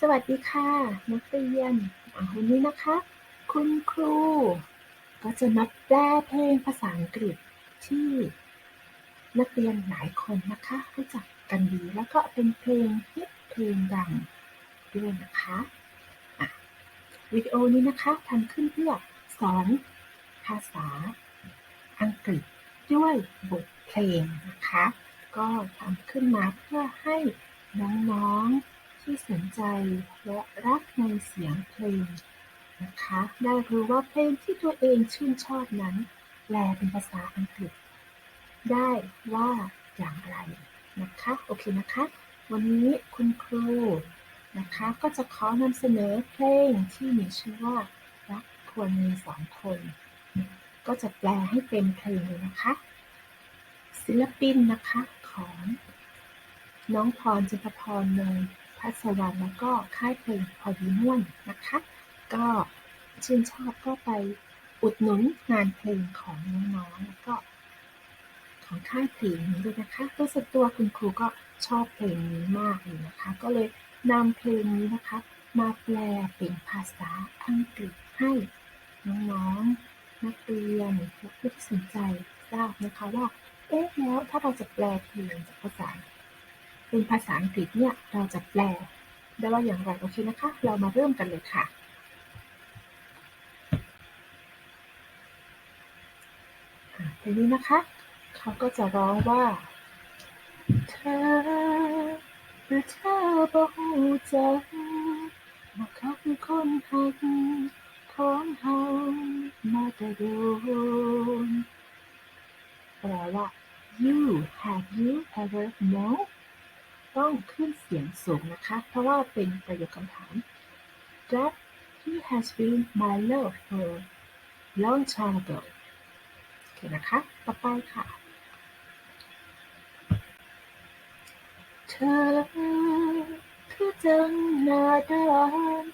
สวัสดีค่ะนักเรียนวันนี้นะคะ คุณครู ก็จะมาแปลเพลงภาษาอังกฤษที่นักเรียนหลายคนนะคะรู้จักกันดีแล้วก็เป็นเพลงฮิตเพลงดังด้วยนะคะะวิดีโอนี้นะคะทำขึ้นเพื่อสอนภาษาอังกฤษด้วยบทเพลงนะคะ ก็ทำขึ้นมาเพื่อให้น้องๆ ที่สนใจและรักในเสียงเพลงนะคะ ได้รู้ว่าเพลงที่ตัวเองชื่นชอบนั้น แปลเป็นภาษาอังกฤษ ได้ว่าอย่างไรนะคะ โอเคนะคะ วันนี้คุณครูนะคะ ก็จะขอนำเสนอเพลงที่มีชื่อว่ารักควรมีสองคน ก็จะแปลให้เป็นเพลงเลยนะคะ ศิลปินนะคะของน้องพรจิตพรเนย พัสวรรณแล้วก็ค่ายเพลงพอดีม่วนนะคะ ก็ชื่นชอบก็ไปอุดหนุนงานเพลงของน้องๆแล้วก็ ของค่ายเพลงนี้ด้วยนะคะโดยส่วนตัวคุณครูก็ชอบเพลงนี้มากเลยนะคะ ก็เลยนำเพลงนี้นะคะ มาแปลเป็นภาษาอังกฤษให้น้องๆนักเรียนและผู้ที่สนใจทราบนะคะว่าเอ๊ะแล้วถ้าเราจะแปลเพลงจากภาษา เป็นภาษาอังกฤษเนี่ย เราจะแปลได้ว่าอย่างไร โอเคนะคะ เรามาเริ่มกันเลยค่ะอะเพลงนี้นะคะ เขาก็จะร้องว่า เธอหรือเธอบ่ฮู้จักว่าเขาคือคนหักของเฮามาแต่โดนแปลว่า you have you ever know ต้องขึ้นเสียงสูงนะคะ เพราะว่าเป็นประโยคคำถาม that he has been my love for long time ago โอเคนะคะ ต่อไปค่ะ เธอคือจังหน้าดาน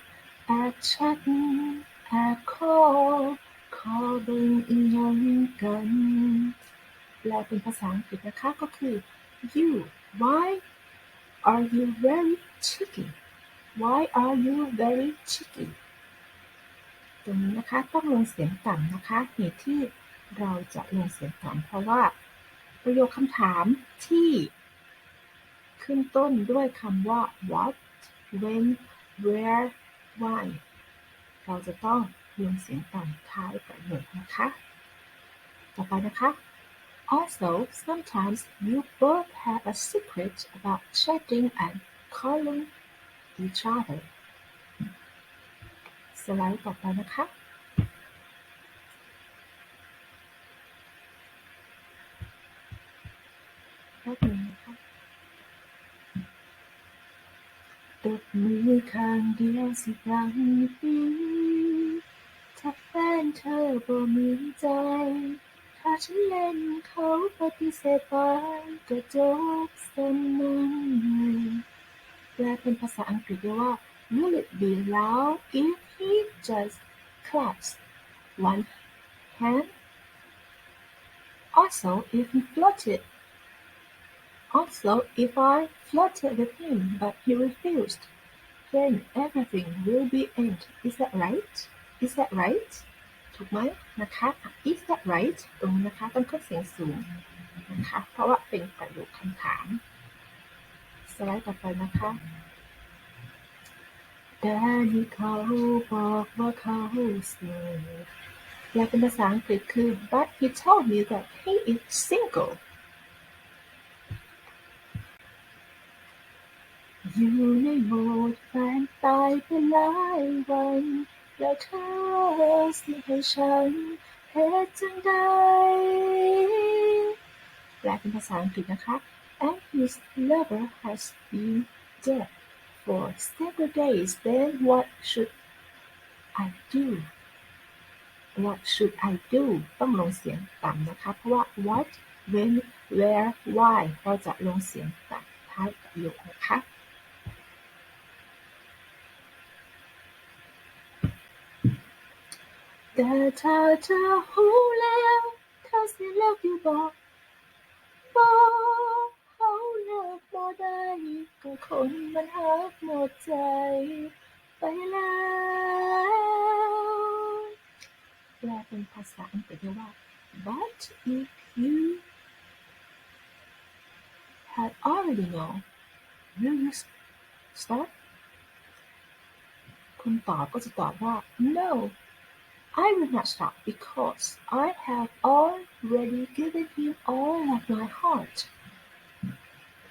แอบชัดแอบคอขอเบิ่งอีหยังกัน แปลเป็นภาษาอังกฤษนะคะก็คือ you why are you very cheeky why are you very cheeky ตรงนี้นะคะต้องลงเสียงต่ำนะคะเหตุที่เราจะลงเสียงต่ำเพราะว่า ประโยคคำถามที่ ขึ้นต้นด้วยคำว่า what when where why เราจะต้องลงเสียงต่ำท้ายประโยคนะคะ ต่อไปนะคะ Also, sometimes you both have a secret about chatting and calling each other. สไลด์ต่อไปนะคะ แป๊บนึงนะคะตบมือข้างเดียวสิบรังปีถ้าแฟนเธอบ่มีใจ ถ้า ฉันเล่นเขาปฏิเสธไปก็จบสนั่นแปลเป็นภาษาอังกฤษได้ว่า Will it be loud if he just claps one hand? Also, if he flirted Also, if I flirted with him but he refused, then everything will be end. Is that right? Is that right? ถูกไหมนะคะ Is that right? ตรงนะคะต้องขึ้นเสียงสูงนะคะ เพราะว่าเป็นประโยคคำถาม สไลด์ต่อไปนะคะแต่นี่เขาบอกว่าเขาโสดแปลเป็นภาษาอังกฤษคือ but he told me that he is single อยู่ในโหมดแฟนตายไปหลายวัน แล้วเธอสิให้ฉันเหตุจังใดแปลเป็นภาษาอังกฤษนะคะ and his lover has been dead for several days then what should I do what should I do ต้องลงเสียงต่ำนะคะ เพราะว่า what when where why เราจะลงเสียงต่ำท้ายประโยคนะคะ แต่ถ้าเธอหูแล้วเธอสิเลิกอยู่บอกบอกเขาเลิกบ่ได้ก็คนมันหักหมดใจ ไปแล้วแปลเป็นภาษาอังกฤษว่า but if you had already known will you stop คุณตอบก็จะตอบว่า no I will not stop because I have already given you all of my heart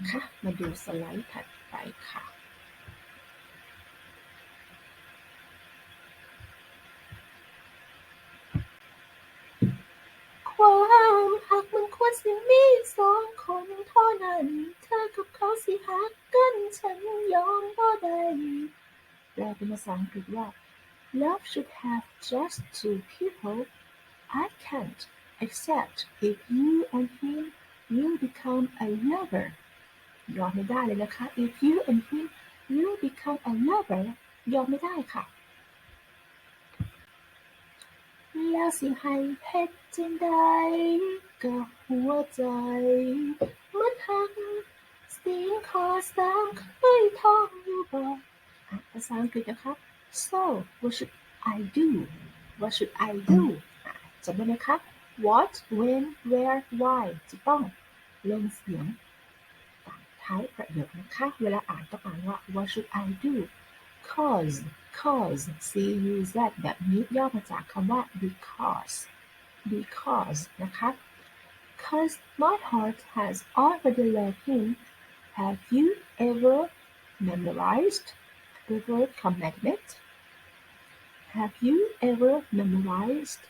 ค่ะ มาดูสไลด์ถัดไปค่ะ ความหักมันควรสิมีสองคนเท่านั้น เธอกับเขาสิหักกันฉันยอมบ่ได้แปลเป็นภาษาอังกฤษว่า Love should have just two people. I can't accept if you and him will become a lover. ยอมไม่ได้เลยนะคะ if you and him will become a lover ยอมไม่ได้ค่ะ แล้วสิให้เพชรจังใดกับหัวใจ มันหักสีคอสามเคยท่องอยู่บ่อ่ะภาษาอังกฤษนะคะ so what should I do what should I do อ่ะจำได้ไหมคะ what when where why จะต้องลงเสียงต่างท้ายประโยคนะคะ เวลาอ่านต้องอ่านว่า what should I do cause cause c u z แบบนี้ย่อมาจากคำว่า because because นะคะ cause my heart has already loved him have you ever memorized The word commitment have you ever memorized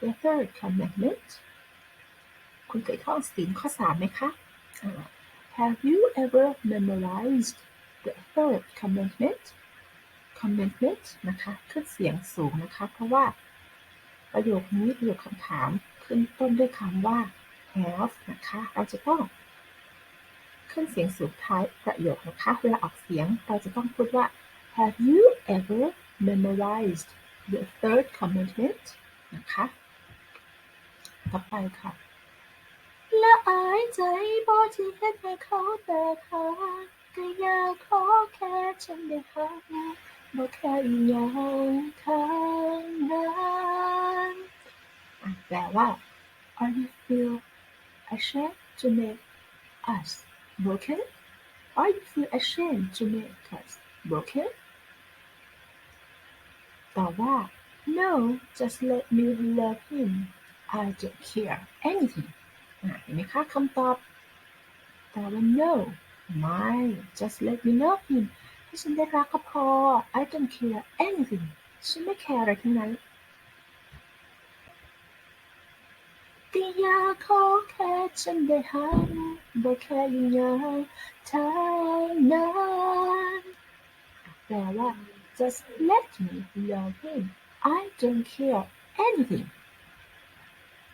the third commitment คุณเคยท่องศีลข้อสามไหมคะ Have you ever memorized the third commitment commitment นะคะขึ้นเสียงสูงนะคะ เพราะว่าประโยคนี้ประโยคคำถามขึ้นต้นด้วยคำว่า have นะคะ เราจะต้องขึ้นเสียงสูงท้ายประโยคนะคะ เวลาออกเสียงเราจะต้องพูดว่า Have you ever memorized the third commitment นะคะ ต่อไปค่ะ และอายใจบ่ที่เห็นให้เขาแต่ขาก็อยากขอแค่ฉันได้หักบ่แค่อีหยังทางนั้นอ่ะแปลว่า Are you feel ashamed to make us broken? Are you feel ashamed to make us broken? ตอบว่า No just let me love him I don't care anything เห็นไหมคะคำตอบตอบว่า no ไม่ just let me love him ให้ฉันได้รักก็พอ I don't care anything ฉันไม่แคร์อะไรทั้งนั้นก็อยากขอแค่ฉันได้หักบ่แค่ยิ่งยาวเท่านั้นแปลว่า just let me love him I don't care anything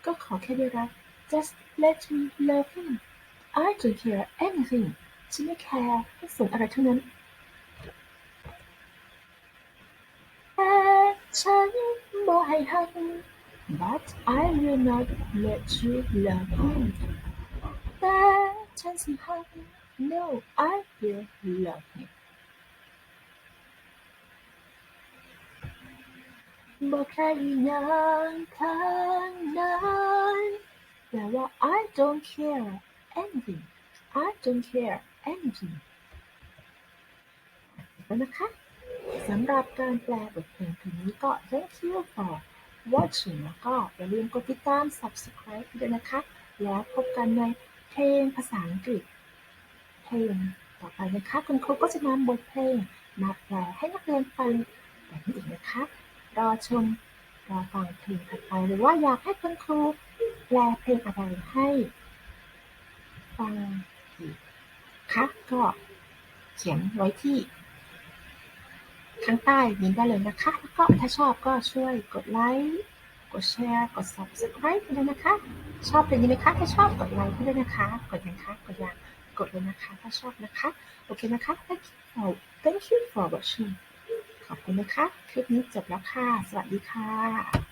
ก็ขอแค่ได้รัก just let me love him I don't care anything ฉันไม่แคร์ไม่สนอะไรทั้งนั้นแต่ฉันบ่ให้หัก but I will not let you love him แต่ฉันสิหัก no I will love him บ่แค่อีหยังทางนั้นแปลว่า I don't care anything I don't care anything แล้วนะคะสำหรับการแปลบทเพลงเพลงนี้ก็ thank you for watching แล้วก็อย่าลืมกดติดตาม subscribe ด้วยนะคะ แล้วพบกันในเพลงภาษาอังกฤษ เพลงต่อไปนะคะ คุณครูก็จะนำบทเพลงมาแปลให้นักเรียนฟังแบบนี้อีกนะคะ รอชมรอฟังเพลงถัดไปหรือว่าอยากให้คุณครูแปลเพลงอะไรให้ฟังอีกคะก็เขียนไว้ที่ข้างใต้นี้ได้เลยนะคะ แล้วก็ถ้าชอบก็ช่วยกดไลค์กดแชร์กด subscribe กันด้วยนะคะ ชอบเพลงนี้ไหมคะถ้าชอบกดไลค์ด้วยนะคะ กดยังคะกดยังกดเลยนะคะ ถ้าชอบนะคะ โอเคนะคะ thank you thank you for watching ขอบคุณนะคะ คลิปนี้จบแล้วค่ะ สวัสดีค่ะ